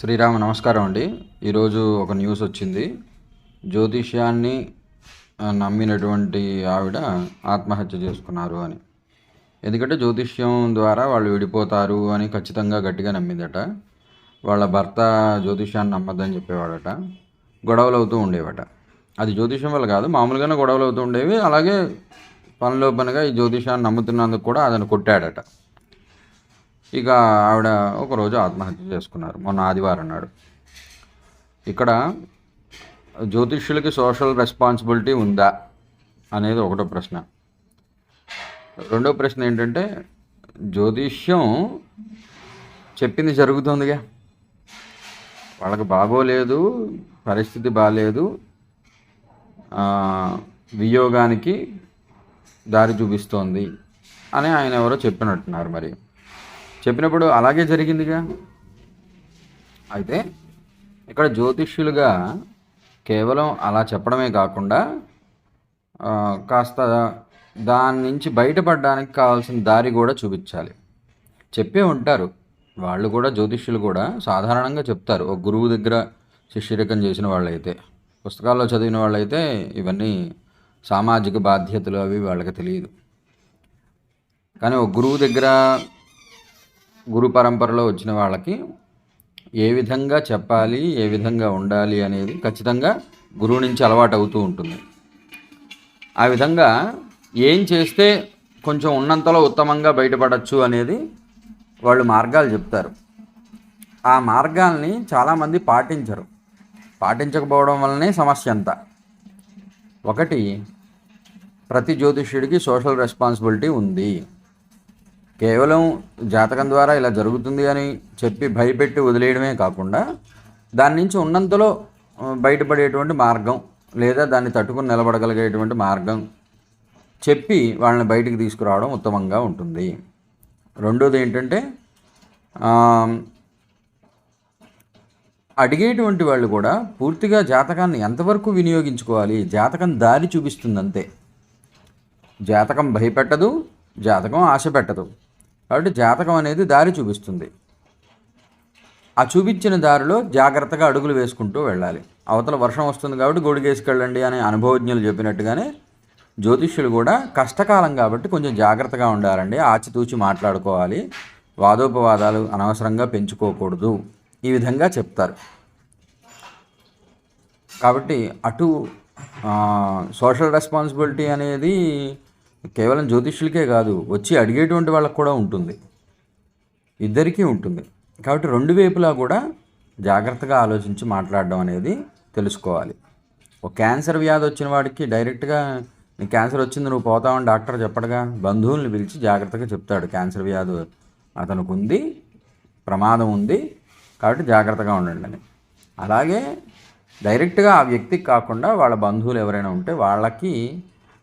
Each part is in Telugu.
శ్రీరామ నమస్కారం అండి. ఈరోజు ఒక న్యూస్ వచ్చింది. జ్యోతిష్యాన్ని నమ్మినటువంటి ఆవిడ ఆత్మహత్య చేసుకున్నారు అని. ఎందుకంటే జ్యోతిష్యం ద్వారా వాళ్ళు విడిపోతారు అని ఖచ్చితంగా గట్టిగా నమ్మిందట. వాళ్ళ భర్త జ్యోతిష్యాన్ని నమ్మద్దని చెప్పేవాడట. గొడవలు అవుతూ ఉండేవట. అది జ్యోతిష్యం వల్ల కాదు మామూలుగానే గొడవలు అవుతూ ఉండేవి. అలాగే పనిలో పనిగా ఈ జ్యోతిష్యాన్ని నమ్ముతున్నందుకు కూడా అతను కొట్టాడట. ఇక ఆవిడ ఒకరోజు ఆత్మహత్య చేసుకున్నారు. మొన్న ఆదివారం నాడు. ఇక్కడ జ్యోతిష్యులకి సోషల్ రెస్పాన్సిబిలిటీ ఉందా అనేది ఒకటో ప్రశ్న. రెండో ప్రశ్న ఏంటంటే జ్యోతిష్యం చెప్పింది జరుగుతుందిగా. వాళ్ళకి బాగోలేదు పరిస్థితి బాగాలేదు వియోగానికి దారి చూపిస్తోంది అని ఆయన ఎవరో చెప్పినట్టున్నారు మరి. చెప్పినప్పుడు అలాగే జరిగిందిగా? అయితే ఇక్కడ జ్యోతిష్యులుగా కేవలం అలా చెప్పడమే కాకుండా కాస్త దాని నుంచి బయటపడడానికి కావాల్సిన దారి కూడా చూపించాలి. చెప్పే ఉంటారు. వాళ్ళు కూడా జ్యోతిష్యులు కూడా సాధారణంగా చెప్తారు. ఒక గురువు దగ్గర శిష్యరికం చేసిన వాళ్ళైతే పుస్తకాల్లో చదివిన వాళ్ళైతే ఇవన్నీ సామాజిక బాధ్యతలు అవి వాళ్ళకి తెలియదు. కానీ ఒక గురువు దగ్గర గురు పరంపరలో వచ్చిన వాళ్ళకి ఏ విధంగా చెప్పాలి ఏ విధంగా ఉండాలి అనేది ఖచ్చితంగా గురువు నుంచి అలవాటు అవుతూ ఉంటుంది. ఆ విధంగా ఏం చేస్తే కొంచెం ఉన్నంతలో ఉత్తమంగా బయటపడచ్చు అనేది వాళ్ళు మార్గాలు చెప్తారు. ఆ మార్గాల్ని చాలామంది పాటించరు. పాటించకపోవడం వల్లనే సమస్య అంతా. ఒకటి ప్రతి జ్యోతిష్యుడికి సోషల్ రెస్పాన్సిబిలిటీ ఉంది. కేవలం జాతకం ద్వారా ఇలా జరుగుతుంది అని చెప్పి భయపెట్టి వదిలేయడమే కాకుండా దాని నుంచి ఉన్నంతలో బయటపడేటువంటి మార్గం లేదా దాన్ని తట్టుకుని నిలబడగలిగేటువంటి మార్గం చెప్పి వాళ్ళని బయటికి తీసుకురావడం ఉత్తమంగా ఉంటుంది. రెండోది ఏంటంటే అడిగేటువంటి వాళ్ళు కూడా పూర్తిగా జాతకాన్ని ఎంతవరకు వినియోగించుకోవాలి? జాతకం దారి చూపిస్తుంది అంతే జాతకం భయపెట్టదు జాతకం ఆశ పెట్టదు. కాబట్టి జాతకం అనేది దారి చూపిస్తుంది. ఆ చూపించిన దారిలో జాగ్రత్తగా అడుగులు వేసుకుంటూ వెళ్ళాలి. అవతల వర్షం వస్తుంది కాబట్టి గొడిగేసుకెళ్ళండి అని అనుభవజ్ఞులు చెప్పినట్టుగానే జ్యోతిష్యులు కూడా కష్టకాలం కాబట్టి కొంచెం జాగ్రత్తగా ఉండాలండి. ఆచితూచి మాట్లాడుకోవాలి. వాదోపవాదాలు అనవసరంగా పెంచుకోకూడదు. ఈ విధంగా చెప్తారు. కాబట్టి అటు సోషల్ రెస్పాన్సిబిలిటీ అనేది కేవలం జ్యోతిష్యులకే కాదు వచ్చి అడిగేటువంటి వాళ్ళకు కూడా ఉంటుంది. ఇద్దరికీ ఉంటుంది. కాబట్టి రెండు వైపులా కూడా జాగ్రత్తగా ఆలోచించి మాట్లాడడం అనేది తెలుసుకోవాలి. ఒక క్యాన్సర్ వ్యాధి వచ్చిన వాడికి డైరెక్ట్గా నీకు క్యాన్సర్ వచ్చింది నువ్వు పోతావని డాక్టర్ చెప్పడగా బంధువుల్ని పిలిచి జాగ్రత్తగా చెప్తాడు. క్యాన్సర్ వ్యాధి అతనికి ఉంది ప్రమాదం ఉంది కాబట్టి జాగ్రత్తగా ఉండండి అని. అలాగే డైరెక్ట్గా ఆ వ్యక్తికి కాకుండా వాళ్ళ బంధువులు ఎవరైనా ఉంటే వాళ్ళకి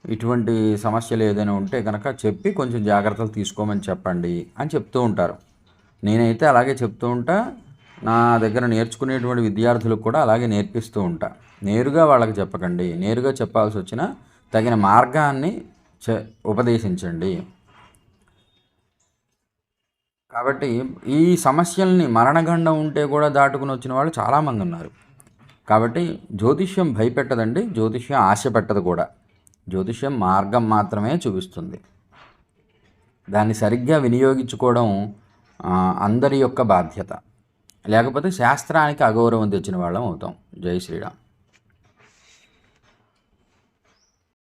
ఇటువంటి సమస్యలు ఏదైనా ఉంటే కనుక చెప్పి కొంచెం జాగ్రత్తలు తీసుకోమని చెప్పండి అని చెప్తూ ఉంటారు. నేనైతే అలాగే చెప్తూ ఉంటా. నా దగ్గర నేర్చుకునేటువంటి విద్యార్థులకు కూడా అలాగే నేర్పిస్తూ ఉంటా. నేరుగా వాళ్ళకి చెప్పకండి. నేరుగా చెప్పాల్సి వచ్చిన తగిన మార్గాన్ని చె ఉపదేశించండి. కాబట్టి ఈ సమస్యల్ని మరణగండం ఉంటే కూడా దాటుకుని వచ్చిన వాళ్ళు చాలామంది ఉన్నారు. కాబట్టి జ్యోతిష్యం భయపెట్టదండి. జ్యోతిష్యం ఆశ పెట్టదు కూడా. జ్యోతిష్యం మార్గం మాత్రమే చూపిస్తుంది. దాన్ని సరిగ్గా వినియోగించుకోవడం అందరి యొక్క బాధ్యత. లేకపోతే శాస్త్రానికి అగౌరవం తెచ్చిన వాళ్ళం అవుతాం. జై శ్రీరామ్.